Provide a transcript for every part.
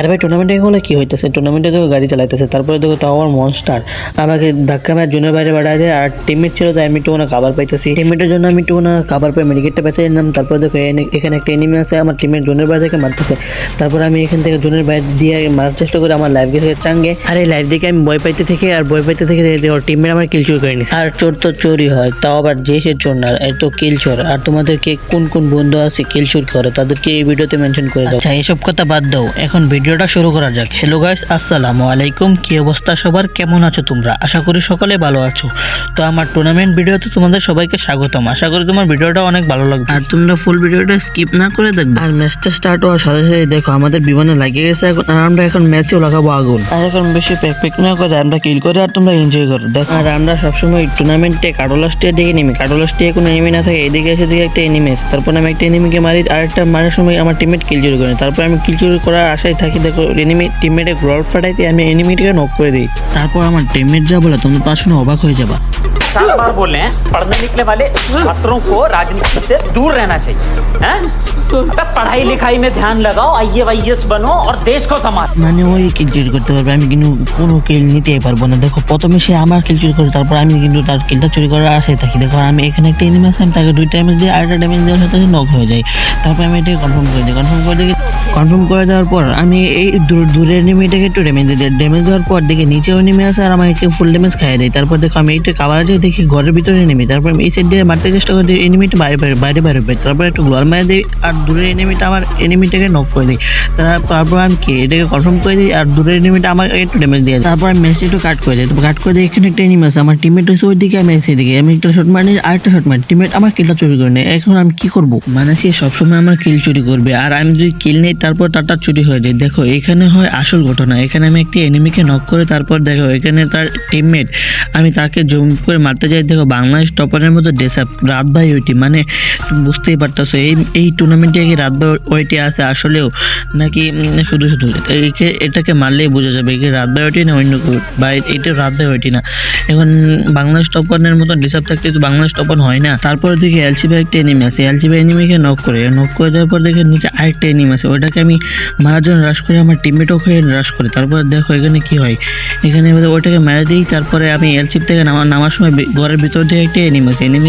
আর ভাই টুর্নামেন্টে হলে কি হইতেছে? টুর্নামেন্টে দেখো গাড়ি চালাইতেছে তারপরে দেখো তাও আমার মনস্টার আমাকে ধাক্কা মার জুনের বাইরে বাড়ায় দেয় আর টিমমেট ছিল তাই আমি একটু না কাবার পাইতেছি। টিমমেটের জন্য আমি একটু না কাবার পাই মেডিকেটটা বেঁচে নিলাম তারপরে দেখো এখানে একটা এনিমি আছে আমার টিমের জোনের বাইরে থেকে মারতেছে। তারপর আমি এখান থেকে জোনের বাইরে দিয়ে মারার চেষ্টা করি আমার লাইফ গেছে চাঙ্গে। আর এই লাইফ দেখে আমি ভয় পাইতে থেকে আর ভয় পাইতে থেকে টিমমেট আমার কিল চুরি করে নিছে। আর চোর তো চোরই হয় তাও আবার যে সে চোর না এ তো কিল চোর আর তোমাদেরকে কোন কোন বন্ধু আছে কিল চুর করে তাদেরকে এই ভিডিওতে মেনশন করে দাও। আচ্ছা এইসব কথা বাদ দাও এখন ভিডিওটা শুরু করা যাক। হ্যালো গাইস আসসালামু আলাইকুম। কি অবস্থা সবার? কেমন আছো তোমরা? আশা করি সকলে ভালো আছো। তো আমার টুর্নামেন্ট ভিডিওতে তোমাদের সবাইকে স্বাগতম। আশা করি তোমার ভিডিওটা অনেক ভালো লাগবে। আর তোমরা ফুল ভিডিওটা স্কিপ না করে দেখবে। আর ম্যাচটা স্টার্ট হওয়ার সাথে সাথে দেখো আমাদের বিমানে লাগিয়ে গেছে এখন আর আমরা এখন ম্যাচেও লাগাবো আগুন। আর এখন বেশি প্যাক প্যাক না করে আমরা কিল করে আর তোমরা এনজয় করো দেখো। আর আমরা সবসময় টুর্নামেন্টে কাডোলাস্টের দিকে নেমি। কাডোলাস্টে কোনো এনিমি না থাকে এদিকে এসে দিকে একটা এনিমি তারপর আমি একটা এনিমিকে মারি আর একটা মারার সময় আমার টিমমেট কিল চুরি করে তারপর আমি কিল চুরি করার আশায় থাকি দেখো এনিমি টিমমেটে গ্রল ফাটাইতে আমি এনিমিটাকে নক করে দিই। তারপর আমার টিমমেট যা বলে তোমরা তার শুনে অবাক হয়ে যাবা। पचास बार बोल रहे हैं पढ़ने निकले वाले छात्रों को राजनीति से दूर रहना चाहिए हैं? अबे पढ़ाई लिखाई में ध्यान लगाओ आई वाई बनो और देश को संभाल মানে ওই কিল চুরি করতে পারবে আমি কিন্তু কোনো কিল নিতেই পারবো না দেখো প্রথমে সে আমার কিল চুরি করে তারপর আমি কিন্তু তার কিলটা চুরি করার আশায় থাকি দেখো আমি এখানে একটা এনিমি আছে আমি তাকে দুই ড্যামেজ দিয়ে আরেকটা ড্যামেজ দেওয়ার সাথে নক হয়ে যায় তারপর আমি এটাকে কনফার্ম করে দিই কনফার্ম করে দিই কনফার্ম করে দেওয়ার পর আমি এই দূর দূরের এনিমিটাকে একটু ড্যামেজ দিই ড্যামেজ দেওয়ার পর দেখি নিচেও নেমে আসে আর আমাকে ফুল ড্যামেজ খাইয়ে দেয় তারপর দেখো আমি এইটা কাবার যাই দেখি ঘরের ভিতরে নেমে তারপর এই সাইড দিয়ে মারতে চেষ্টা করি এনিমিটা বাইরে বাইরে বাইরে বাইরে তারপর একটু গ্লোয়াল মারে দিই, আর দূরের এনিমিটা আমার এনিমিটাকে নক করে দিই। তারপর আমি কি, এটাকে কনফার্ম করে দিই, আর দূরের এনিমিটা আমার একটু ড্যামেজ দিয়ে তারপর আমি ম্যাচটা একটু কাট করে দিই, তো কাট করে দিই, এখানে একটা এনিমি আছে, আমার টিমমেট হচ্ছে ওই দিকে আমি এসে দিকে, আমি একটা শট মারি আর একটা শট মারি টিমমেট আমার কিলটা চুরি করে নেয়, এখন আমি কি করব? মানে সে সবসময় আমার কিল চুরি করবে, আর আমি যদি কিল নেই, তারপর তারটা চুরি হয়ে যায়। দেখো, এখানে হয় আসল ঘটনা, এখানে আমি একটি এনিমিকে নক করে, তারপর দেখো, এখানে তার টিমমেট আমি তাকে জম করে মারতে যাই, দেখো বাংলাদেশ টপারের মতো ডেসাপ রাত ভাই ওইটি মানে বুঝতেই পারতেছো, এই এই টুর্নামেন্টে কি রাত ভাই ওইটি আছে আসলেও? নাকি শুধু শুধু, একে, এটাকে মারলেই বোঝা যাবে, একে রাত ভাই ওইটি না অন্য কেউ? বা এটা রাত ভাই ওইটি না। এখন বাংলাদেশ টপারের মতো ডিসাপ থাকতে তো বাংলাদেশ টপার হয় না। তারপরে দেখি এলসিবি একটা এনিমি আছে। এলসিবি এনিমিকে নক করে নক করে দেওয়ার পর দেখে নিচে আরেকটা এনিমি আছে। ওটাকে আমি মারার জন্য রাশ করে, আমার টিমমেটও খেয়ে রাশ করে। তারপর দেখো এখানে কি হয়? এখানে ওটাকে মেরে দিই, তারপরে আমি এলসিপ থেকে নামা, নামার সময় ঘরের ভিতর দিয়ে একটি এনিমি আছে। এনিমি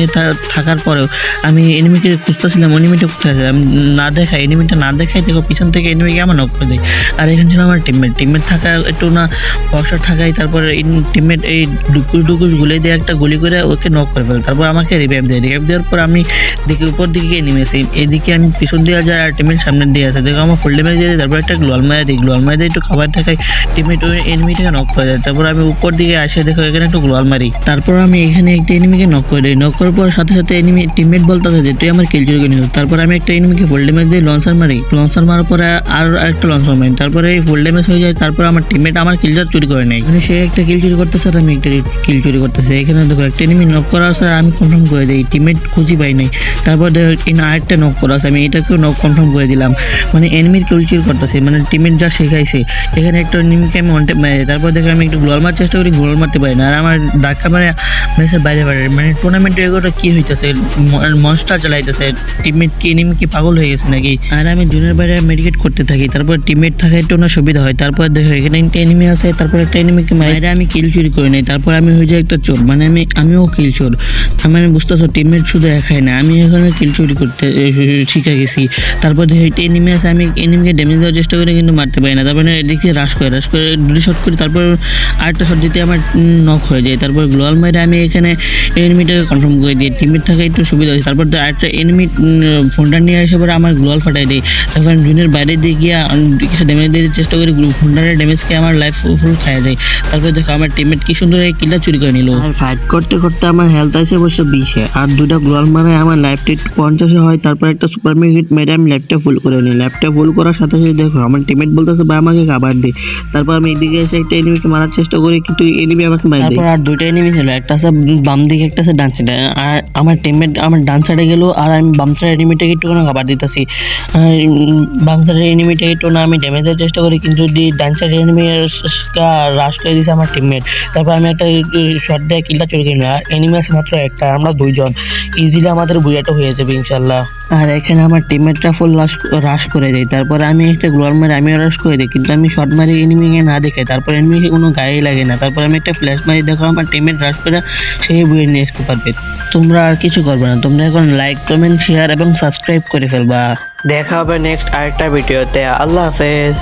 থাকার পরেও আমি এনিমিকে খুঁজতেছিলাম এনিমিটা কোথায় আছে? আমি না দেখা এনিমিটা না দেখাই দেখো, পিছন থেকে এনিমিকে আমার নক করে দেয়। আর এখানে ছিল আমার টিমমেট টিমমেট থাকা একটু না বক্সার থাকাই তারপরে টিমমেট এই ডুকুস ডুকুস গুলে দিয়ে একটা গুলি করে ওকে নক করে ফেলে। তারপর আমাকে রিভাইভ দেয়। রিভাইভ দেওয়ার পর আমি দেখি উপর দিকে নেমে আসি এদিকে আমি পিছন দিয়ে যাই আর টিমের সামনে দিয়ে আসে। দেখো আমার ফুল ড্যামেজ দিয়ে তারপর একটা গ্লোয়াল মারা দিই গ্লোয়াল মারা দিয়ে একটু খাবার দেখাই টিমেট ওই এনিমিটাকে নক করে দেয়। তারপর আমি উপর দিকে আসে, দেখো এখানে একটু গ্লোয়াল মারি তারপর আমি এখানে একটা এনিমিকে নক করে দিই নক করার পর সাথে সাথে এনিমি টিমমেট বলতেছে যে, তুই আমার কিল চুরি করে নিল তারপর আমি একটা এনিমিকে ফুল ড্যামেজ দিয়ে লঞ্চার মারি। লঞ্চার মারার পরে আর একটা লঞ্চার মারি। তারপরে এই ফুল ড্যামেজ হয়ে যায়, তারপর আমার টিমমেট আমার কিলটা চুরি করে নেয়। মানে সে একটা কিল চুরি করতেছে আর আমি একটা কিল চুরি করতেছি। এখানে দেখো, একটা এনিমি নক করা আছে আমি কনফার্ম করে দিই টিমমেট খুঁজি পাই নাই। তারপর দেখো আরেকটা নক করা আছে, আমি এটাকেও নক কনফার্ম করে দিলাম। মানে এনিমির কিল চুরি করতেছে মানে টিমমেট যা শেখাইছে। এখানে একটা এনিমিকে আমি ওয়ান মারি তারপর দেখো, আমি একটু গোল মারার চেষ্টা করি, গোল মারতে পারি না। আর আমার ধাক্কা মানে ম্যাচের বাইরে বাইরে মানে টুর্নামেন্টে এগুলো কি হইতেছে? মনস্টার চালাইতেছে টিমমেট কি এনিমি কি পাগল হয়ে গেছে নাকি? আর আমি জুনের বাইরে মেডিকেট করতে থাকি, তারপর টিমমেট থাকা একটু না সুবিধা হয়। তারপর দেখো, এখানে একটা এনিমি আছে, তারপর একটা এনিমিকে মাইরে আমি কিল চুরি করে নেই। তারপর আমি হয়ে যাই একটা চোর মানে আমি, আমিও কিল চোর। তার মানে বুঝতেছো টিমমেট শুধু একাই না, আমি এখানে কিল চুরি করতে শিখে গেছি। তারপর দেখো, একটা এনিমি আছে, আমি এনিমিকে ড্যামেজ দেওয়ার চেষ্টা করি, কিন্তু মারতে পারি না। তারপরে এদিকে রাশ করে রাশ করে, দুটি শট করি, তারপর আরেকটা শট দিতে আমার নক হয়ে যায়। তারপর গ্লোয়াল মাইরে আমি এখানে এনিমিটাকে কনফার্ম করে দিই টিমমেট থাকা একটু সুবিধা হয়েছে। তারপর তো আরেকটা এনিমি ফোনটা নিয়ে এসে পরে আমার গ্লোয়াল ফাটাই দিই তারপর জুনের বাইরে দিয়ে গিয়ে কিছু ড্যামেজ দিতে চেষ্টা করি ফোনটার ড্যামেজ খেয়ে আমার লাইফ ফুল খাইয়ে যায়। তারপর দেখো আমার টিমমেট কি সুন্দর এই কিলটা চুরি করে নিল। আর ফাইট করতে করতে আমার হেলথ আছে অবশ্য বিশে। আর দুটা গ্লোয়াল মারে আমার লাইফটা একটু পঞ্চাশে হয় তারপর একটা সুপার মিনিট মেরে আমি ল্যাপটা ফুল করে নিই। ল্যাপটা ফুল করার সাথে সাথে দেখো আমার টিমমেট বলতেছে ভাই আমাকে খাবার দে। তারপর আমি এদিকে এসে একটা এনিমিকে মারার চেষ্টা করি কিন্তু এনিমি আমাকে মারি তারপর আর দুইটা এনিমি ছিল একটা আছে বাম দিকে একটা আছে ডান সাইডে আর আমার টিমমেট আমার ডান সাইডে গেলো, আর আমি বাম সাইডের এনিমিটাকে একটু না খাবার দিতেছি। আর বাম সাইডের এনিমিটাকে একটু না, আমি ড্যামেজের চেষ্টা করি, কিন্তু ডান সাইডের এনিমি রাশ করে দিয়েছে আমার টিমমেট তারপর আমি একটা শর্ট দিয়ে কিলটা চলে গেলাম আর এনিমি আছে মাত্র একটা, আমরা দুইজন। ইজিলি আমাদের বুয়াটা হয়ে যাবে, ইনশাল্লাহ। আর এখানে আমার টিমমেটরা ফুল রাশ রাশ করে দেয়। তারপরে আমি একটা গ্লোয়ার মারি আমিও রাশ করে দিই, কিন্তু আমি শর্ট মারি এনিমিকে না দেখে তারপর এনিমিকে কোনো গায়ে লাগে না। তারপর আমি একটা ফ্ল্যাশ মারি, দেখো আমার টিমমেট রাশ করে সেই বইয়ে নিয়ে আসতে পারবে। তোমরা আর কিছু করবে না। তোমরা এখন লাইক কমেন্ট শেয়ার এবং সাবস্ক্রাইব করে ফেলবা। দেখা হবে নেক্সট আরেকটা ভিডিওতে আল্লাহ হাফেজ।